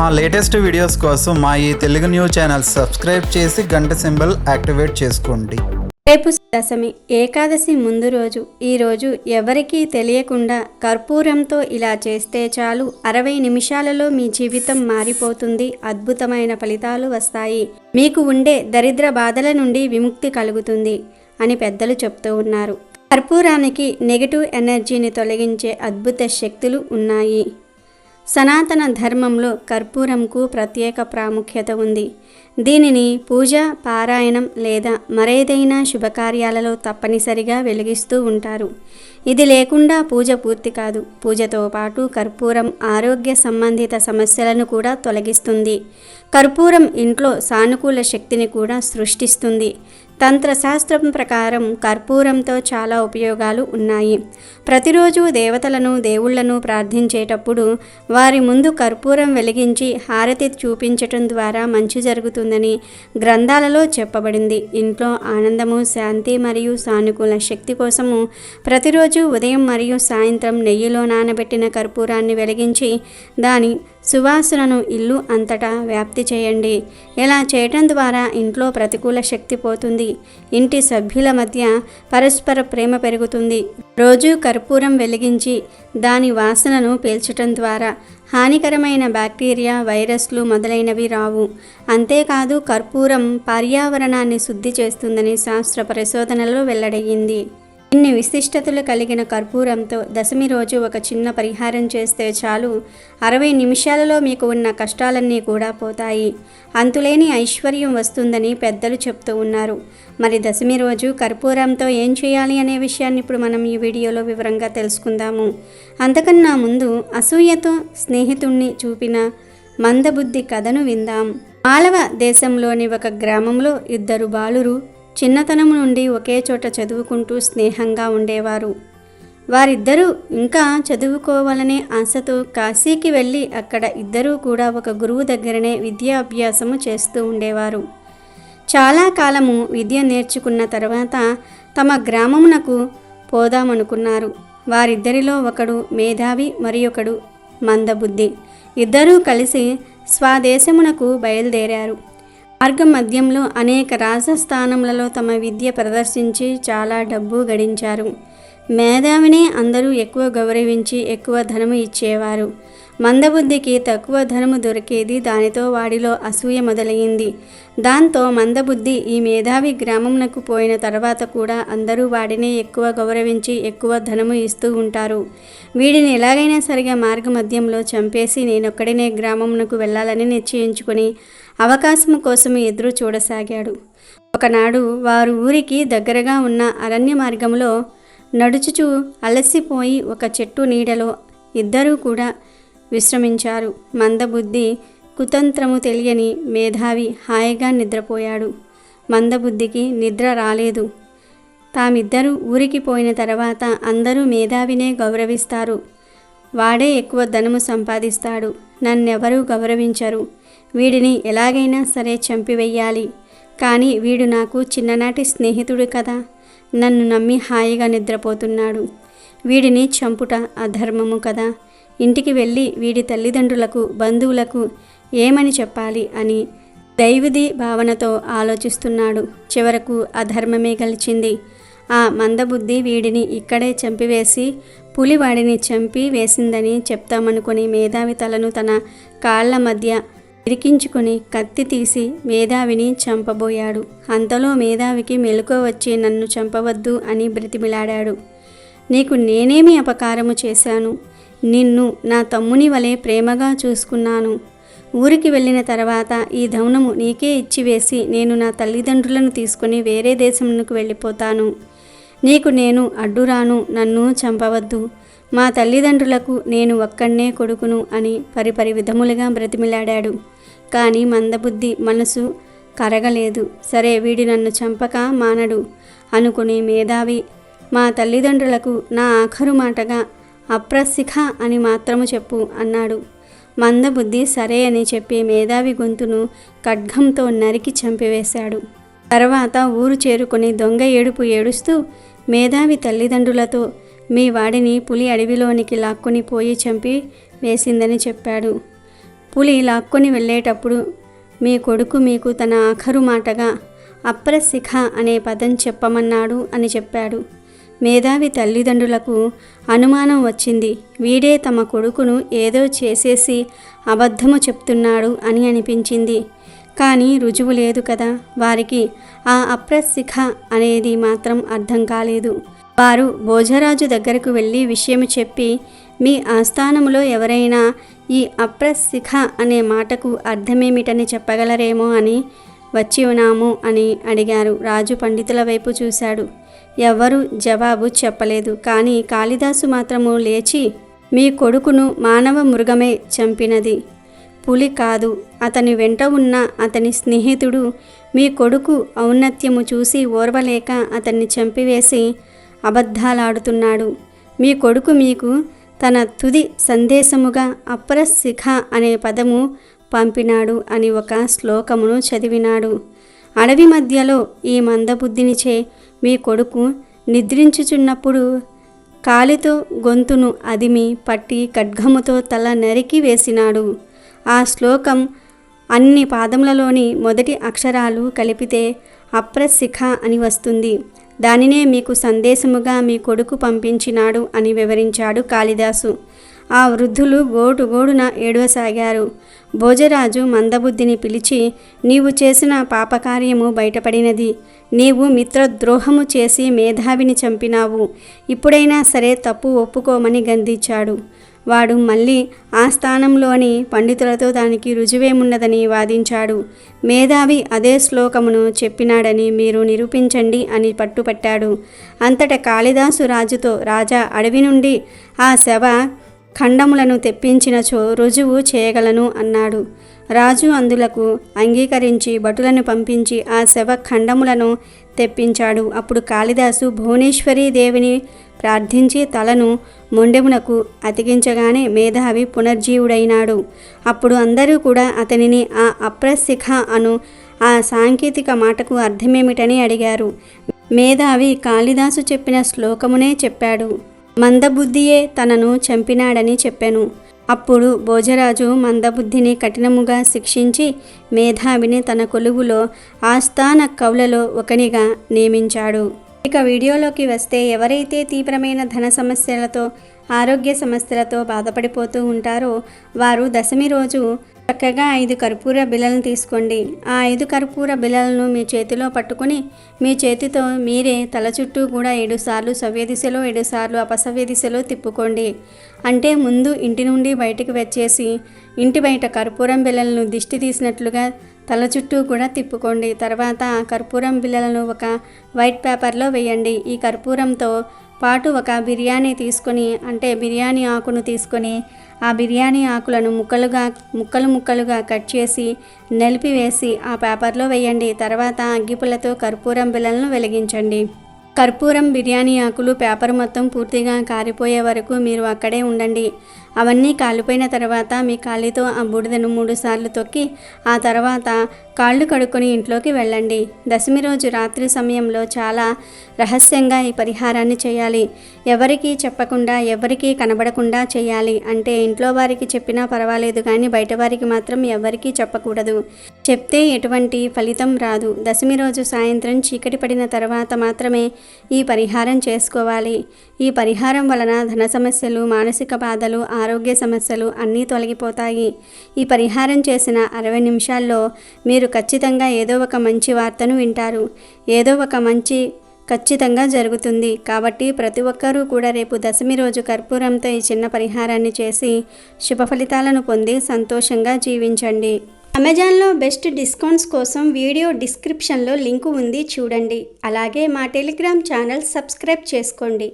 మా latest videos కోసం మా ఈ తెలుగు న్యూస్ ఛానల్ సబ్స్క్రైబ్ చేసి గంట సింబల్ యాక్టివేట్ చేసుకోండి. రేపు దశమి ఏకాదశి ముందు రోజు. ఈ రోజు ఎవరికీ తెలియకుండా కర్పూరంతో ఇలా చేస్తే చాలు. అరవై నిమిషాలలో మీ జీవితం మారిపోతుంది. అద్భుతమైన ఫలితాలు వస్తాయి. మీకు ఉండే దరిద్ర బాధల నుండి విముక్తి కలుగుతుంది అని పెద్దలు చెప్తూ ఉన్నారు. కర్పూరానికి నెగటివ్ ఎనర్జీని తొలగించే అద్భుత శక్తులు ఉన్నాయి. సనాతన ధర్మంలో కర్పూరంకు ప్రత్యేక ప్రాముఖ్యత ఉంది. దీనిని పూజ పారాయణం లేదా మరేదైనా శుభకార్యాలలో తప్పనిసరిగా వెలిగిస్తూ ఉంటారు. ఇది లేకుండా పూజ పూర్తి కాదు. పూజతో పాటు కర్పూరం ఆరోగ్య సంబంధిత సమస్యలను కూడా తొలగిస్తుంది. కర్పూరం ఇంట్లో సానుకూల శక్తిని కూడా సృష్టిస్తుంది. తంత్రశాస్త్రం ప్రకారం కర్పూరంతో చాలా ఉపయోగాలు ఉన్నాయి. ప్రతిరోజు దేవతలను దేవుళ్ళను ప్రార్థించేటప్పుడు వారి ముందు కర్పూరం వెలిగించి హారతి చూపించటం ద్వారా మంచి జరుగుతుందని గ్రంథాలలో చెప్పబడింది. ఇంట్లో ఆనందము శాంతి మరియు సానుకూల శక్తి కోసము ప్రతిరోజు ఉదయం మరియు సాయంత్రం నెయ్యిలో నానబెట్టిన కర్పూరాన్ని వెలిగించి దాని సువాసనను ఇల్లు అంతటా వ్యాప్తి చేయండి. ఇలా చేయటం ద్వారా ఇంట్లో ప్రతికూల శక్తి పోతుంది. ఇంటి సభ్యుల మధ్య పరస్పర ప్రేమ పెరుగుతుంది. రోజు కర్పూరం వెలిగించి దాని వాసనను పీల్చటం ద్వారా హానికరమైన బ్యాక్టీరియా వైరస్లు మొదలైనవి రావు. అంతేకాదు కర్పూరం పర్యావరణాన్ని శుద్ధి చేస్తుందని శాస్త్ర పరిశోధనలో వెల్లడయ్యింది. ఇన్ని విశిష్టతలు కలిగిన కర్పూరంతో దశమి రోజు ఒక చిన్న పరిహారం చేస్తే చాలు. అరవై నిమిషాలలో మీకు ఉన్న కష్టాలన్నీ కూడా పోతాయి. అంతులేని ఐశ్వర్యం వస్తుందని పెద్దలు చెప్తూ ఉన్నారు. మరి దశమి రోజు కర్పూరంతో ఏం చేయాలి అనే విషయాన్ని ఇప్పుడు మనం ఈ వీడియోలో వివరంగా తెలుసుకుందాము. అంతకన్నా ముందు అసూయతో స్నేహితుణ్ణి చూపిన మందబుద్ధి కథను విందాం. మాలవ దేశంలోని ఒక గ్రామంలో ఇద్దరు బాలురు చిన్నతనం నుండి ఒకే చోట చదువుకుంటూ స్నేహంగా ఉండేవారు. వారిద్దరూ ఇంకా చదువుకోవాలనే ఆశతో కాశీకి వెళ్ళి అక్కడ ఇద్దరూ కూడా ఒక గురువు దగ్గరనే విద్యాభ్యాసము చేస్తూ ఉండేవారు. చాలా కాలము విద్య నేర్చుకున్న తర్వాత తమ గ్రామమునకు పోదామనుకున్నారు. వారిద్దరిలో ఒకడు మేధావి మరి ఒకడు మందబుద్ధి. ఇద్దరూ కలిసి స్వదేశమునకు బయలుదేరారు. మార్గ మధ్యంలో అనేక రాజస్థానములలో తమ విద్య ప్రదర్శించి చాలా డబ్బు గడించారు. మేధావినే అందరూ ఎక్కువ గౌరవించి ఎక్కువ ధనము ఇచ్చేవారు. మందబుద్ధికి తక్కువ ధనము దొరికేది దానితో వాడిలో అసూయ మొదలైంది. దాంతో మందబుద్ధి ఈ మేధావి గ్రామంనకు పోయిన తర్వాత కూడా అందరూ వాడినే ఎక్కువ గౌరవించి ఎక్కువ ధనము ఇస్తూ ఉంటారు. వీడిని ఎలాగైనా సరిగా మార్గ మధ్యంలో చంపేసి నేనొక్కడినే గ్రామంనకు వెళ్ళాలని నిశ్చయించుకొని అవకాశం కోసం ఎదురు చూడసాగాడు. ఒకనాడు వారు ఊరికి దగ్గరగా ఉన్న అరణ్య మార్గంలో నడుచుచూ అలసిపోయి ఒక చెట్టు నీడలో ఇద్దరూ కూడా విశ్రమించారు. మందబుద్ధి కుతంత్రము తెలియని మేధావి హాయిగా నిద్రపోయాడు. మందబుద్ధికి నిద్ర రాలేదు. తామిద్దరూ ఊరికి పోయిన తర్వాత అందరూ మేధావినే గౌరవిస్తారు. వాడే ఎక్కువ ధనము సంపాదిస్తాడు. నన్నెవరూ గౌరవించరు. వీడిని ఎలాగైనా సరే చంపివేయాలి. కానీ వీడు నాకు చిన్ననాటి స్నేహితుడు కదా. నన్ను నమ్మి హాయిగా నిద్రపోతున్నాడు. వీడిని చంపుట అధర్మము కదా. ఇంటికి వెళ్ళి వీడి తల్లిదండ్రులకు బంధువులకు ఏమని చెప్పాలి అని దైవది భావనతో ఆలోచిస్తున్నాడు. చివరకు అధర్మమే గలిచింది. ఆ మందబుద్ధి వీడిని ఇక్కడే చంపివేసి పులివాడిని చంపి వేసిందని చెప్తామనుకుని మేధావి తలను తన కాళ్ళ మధ్య ఇరికించుకుని కత్తి తీసి మేధావిని చంపబోయాడు. అంతలో మేధావికి మెలకువ వచ్చి నన్ను చంపవద్దు అని బ్రతిమిలాడాడు. నీకు నేనేమి అపకారము చేశాను? నిన్ను నా తమ్ముని వలె ప్రేమగా చూసుకున్నాను. ఊరికి వెళ్ళిన తర్వాత ఈ ధవనము నీకే ఇచ్చివేసి నేను నా తల్లిదండ్రులను తీసుకుని వేరే దేశమునకు వెళ్ళిపోతాను. నీకు నేను అడ్డురాను నన్ను చంపవద్దు. మా తల్లిదండ్రులకు నేను ఒక్కడనే కొడుకును అని పరిపరి విధములుగా బ్రతిమిలాడాడు. కానీ మందబుద్ధి మనసు కరగలేదు. సరే వీడి నన్ను చంపక మానడు అనుకుని మేధావి. మా తల్లిదండ్రులకు నా ఆఖరు మాటగా అప్రసిఖ అని మాత్రము చెప్పు అన్నాడు. మందబుద్ధి సరే అని చెప్పి మేధావి గొంతును ఖడ్గంతో నరికి చంపివేశాడు. తర్వాత ఊరు చేరుకొని దొంగ ఏడుపు ఏడుస్తూ మేధావి తల్లిదండ్రులతో మీ వాడిని పులి అడవిలోనికి లాక్కొని పోయి చంపి వేసిందని చెప్పాడు. పులి లాక్కొని వెళ్ళేటప్పుడు మీ కొడుకు మీకు తన ఆఖరు మాటగా అప్రశిఖ అనే పదం చెప్పమన్నాడు అని చెప్పాడు. మేధావి తల్లిదండ్రులకు అనుమానం వచ్చింది. వీడే తమ కొడుకును ఏదో చేసేసి అబద్ధము చెప్తున్నాడు అని అనిపించింది. కానీ రుజువు లేదు కదా. వారికి ఆ అప్రశిఖ అనేది మాత్రం అర్థం కాలేదు. వారు భోజరాజు దగ్గరకు వెళ్ళి విషయం చెప్పి మీ ఆస్థానములో ఎవరైనా ఈ అప్రశిఖ అనే మాటకు అర్థమేమిటని చెప్పగలరేమో అని వచ్చి ఉన్నాము అని అడిగారు. రాజు పండితుల వైపు చూశాడు. ఎవ్వరూ జవాబు చెప్పలేదు. కానీ కాళిదాసు మాత్రము లేచి మీ కొడుకును మానవ మృగమే చంపినది. పులి కాదు అతని వెంట ఉన్న అతని స్నేహితుడు మీ కొడుకు ఔన్నత్యము చూసి ఓర్వలేక అతన్ని చంపివేసి అబద్ధాలాడుతున్నాడు. మీ కొడుకు మీకు తన తుది సందేశముగా అప్రశిఖ అనే పదము పంపినాడు అని ఒక శ్లోకమును చదివినాడు. అడవి మధ్యలో ఈ మందబుద్ధినిచే మీ కొడుకు నిద్రించుచున్నప్పుడు కాలితో గొంతును అదిమి పట్టి ఖడ్గముతో తల నరికి వేసినాడు. ఆ శ్లోకం అన్ని పాదములలోని మొదటి అక్షరాలు కలిపితే అప్రశిఖ అని వస్తుంది. దానినే మీకు సందేశముగా మీ కొడుకు పంపించినాడు అని వివరించాడు కాళిదాసు. ఆ వృద్ధులు గోటు గోడున ఏడవసాగారు. భోజరాజు మందబుద్ధిని పిలిచి నీవు చేసిన పాపకార్యము బయటపడినది. నీవు మిత్రద్రోహము చేసి మేధావిని చంపినావు. ఇప్పుడైనా సరే తప్పు ఒప్పుకోమని గందించాడు వాడు మళ్ళీ ఆ స్థానంలోని పండితులతో దానికి రుజువేమున్నదని వాదించాడు. మేధావి అదే శ్లోకమును చెప్పినాడని మీరు నిరూపించండి అని పట్టుపట్టాడు. అంతట కాళిదాసు రాజుతో రాజా అడవి నుండి ఆ శవ ఖండములను తెప్పించినచో రుజువు చేయగలను అన్నాడు. రాజు అందులకు అంగీకరించి భటులను పంపించి ఆ శవ ఖండములను తెప్పించాడు. అప్పుడు కాళిదాసు భువనేశ్వరీ దేవిని ప్రార్థించి తలను మొండెమునకు అతికించగానే మేధావి పునర్జీవుడైనాడు. అప్పుడు అందరూ కూడా అతనిని ఆ అప్రశిఖ అను ఆ సాంకేతిక మాటకు అర్థమేమిటని అడిగారు. మేధావి కాళిదాసు చెప్పిన శ్లోకమునే చెప్పాడు. మందబుద్ధియే తనను చంపినాడని చెప్పాను. అప్పుడు భోజరాజు మందబుద్ధిని కఠినముగా శిక్షించి మేధావిని తన కొలువులో ఆస్థాన కవులలో ఒకనిగా నియమించాడు. ఇక వీడియోలోకి వస్తే ఎవరైతే తీవ్రమైన ధన సమస్యలతో ఆరోగ్య సమస్యలతో బాధపడిపోతూ ఉంటారో వారు దశమి రోజు చక్కగా ఐదు కర్పూర బిళ్ళలను తీసుకోండి. ఆ ఐదు కర్పూర బిళ్ళలను మీ చేతిలో పట్టుకుని మీ చేతితో మీరే తల చుట్టూ కూడా ఏడు సార్లు సవ్య దిశలో ఏడు సార్లు అపసవ్య దిశలో తిప్పుకోండి. అంటే ముందు ఇంటి నుండి బయటికి వచ్చేసి ఇంటి బయట కర్పూరం బిళ్ళలను దిష్టి తీసినట్లుగా తల చుట్టూ కూడా తిప్పుకోండి. తర్వాత ఆ కర్పూరం బిళ్ళలను ఒక వైట్ పేపర్లో వేయండి. ఈ కర్పూరంతో పాటు ఒక బిర్యానీ తీసుకొని అంటే బిర్యానీ ఆకును తీసుకొని ఆ బిర్యానీ ఆకులను ముక్కలుగా ముక్కలు ముక్కలుగా కట్ చేసి నలిపివేసి ఆ పేపర్లో వేయండి. తర్వాత అగ్గిపుల్లతో కర్పూరం బిళ్ళలను వెలిగించండి. కర్పూరం బిర్యానీ ఆకులు పేపర్ మొత్తం పూర్తిగా కారిపోయే వరకు మీరు అక్కడే ఉండండి. అవన్నీ కాలిపోయిన తర్వాత మీ కాలితో ఆ బూడిదను మూడుసార్లు తొక్కి ఆ తర్వాత కాళ్ళు కడుక్కొని ఇంట్లోకి వెళ్ళండి. దశమి రోజు రాత్రి సమయంలో చాలా రహస్యంగా ఈ పరిహారాన్ని చేయాలి. ఎవరికీ చెప్పకుండా ఎవరికీ కనబడకుండా చేయాలి. అంటే ఇంట్లో వారికి చెప్పినా పర్వాలేదు కానీ బయట వారికి మాత్రం ఎవరికీ చెప్పకూడదు. చెప్తే ఎటువంటి ఫలితం రాదు. దశమి రోజు సాయంత్రం చీకటి పడిన తర్వాత మాత్రమే ఈ పరిహారం చేసుకోవాలి. ఈ పరిహారం వలన ధన సమస్యలు మానసిక బాధలు ఆరోగ్య సమస్యలు అన్నీ తొలగిపోతాయి. ఈ పరిహారం చేసిన అరవై నిమిషాల్లో మీరు ఖచ్చితంగా ఏదో ఒక మంచి వార్తను వింటారు. ఏదో ఒక మంచి ఖచ్చితంగా జరుగుతుంది. కాబట్టి ప్రతి ఒక్కరూ కూడా రేపు దశమి రోజు కర్పూరంతో ఈ చిన్న పరిహారాన్ని చేసి శుభ ఫలితాలను పొంది సంతోషంగా జీవించండి. అమెజాన్లో బెస్ట్ డిస్కౌంట్స్ కోసం వీడియో డిస్క్రిప్షన్లో లింకు ఉంది చూడండి. అలాగే మా టెలిగ్రామ్ ఛానల్ సబ్స్క్రైబ్ చేసుకోండి.